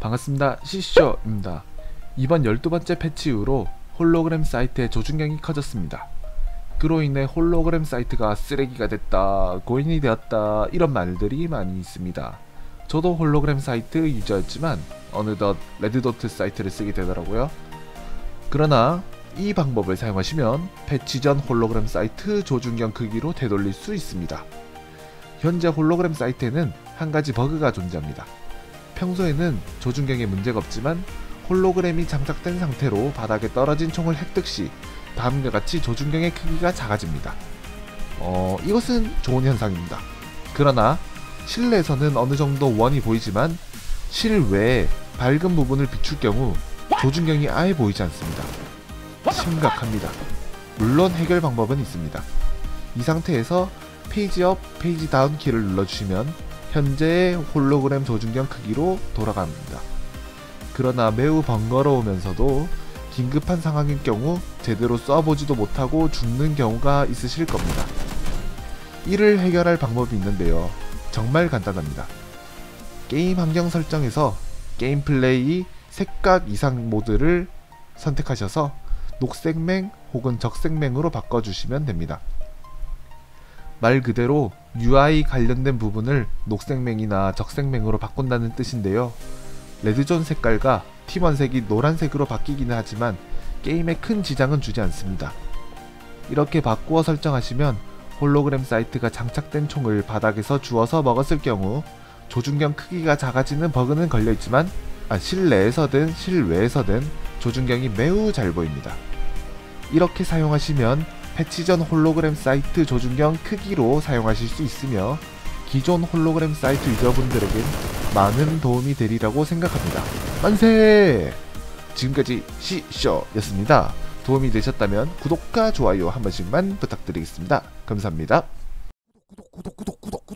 반갑습니다. 시쇼입니다. 이번 12번째 패치 이후로 홀로그램 사이트의 조준경이 커졌습니다. 그로 인해 홀로그램 사이트가 쓰레기가 됐다, 고인이 되었다 이런 말들이 많이 있습니다. 저도 홀로그램 사이트 유저였지만 어느덧 레드도트 사이트를 쓰게 되더라고요. 그러나 이 방법을 사용하시면 패치 전 홀로그램 사이트 조준경 크기로 되돌릴 수 있습니다. 현재 홀로그램 사이트에는 한 가지 버그가 존재합니다. 평소에는 조준경에 문제가 없지만 홀로그램이 장착된 상태로 바닥에 떨어진 총을 획득 시 다음과 같이 조준경의 크기가 작아집니다. 어, 이것은 좋은 현상입니다. 그러나 실내에서는 어느 정도 원이 보이지만 실외에 밝은 부분을 비출 경우 조준경이 아예 보이지 않습니다. 심각합니다. 물론 해결 방법은 있습니다. 이 상태에서 페이지 업, 페이지 다운 키를 눌러주시면 현재의 홀로그램 조준경 크기로 돌아갑니다. 그러나 매우 번거로우면서도 긴급한 상황일 경우 제대로 쏴보지도 못하고 죽는 경우가 있으실 겁니다. 이를 해결할 방법이 있는데요. 정말 간단합니다. 게임 환경 설정에서 게임 플레이 색각 이상 모드를 선택하셔서 녹색맹 혹은 적색맹으로 바꿔주시면 됩니다. 말 그대로 UI 관련된 부분을 녹색맹이나 적색맹으로 바꾼다는 뜻인데요. 레드존 색깔과 팀원 색이 노란색으로 바뀌기는 하지만 게임에 큰 지장은 주지 않습니다. 이렇게 바꾸어 설정하시면 홀로그램 사이트가 장착된 총을 바닥에서 주워서 먹었을 경우 조준경 크기가 작아지는 버그는 걸려있지만 아, 실내에서든 실외에서든 조준경이 매우 잘 보입니다. 이렇게 사용하시면 패치 전 홀로그램 사이트 조준경 크기로 사용하실 수 있으며 기존 홀로그램 사이트 유저분들에겐 많은 도움이 되리라고 생각합니다. 만세! 지금까지 시쇼였습니다. 도움이 되셨다면 구독과 좋아요 한 번씩만 부탁드리겠습니다. 감사합니다. 구독 구독 구독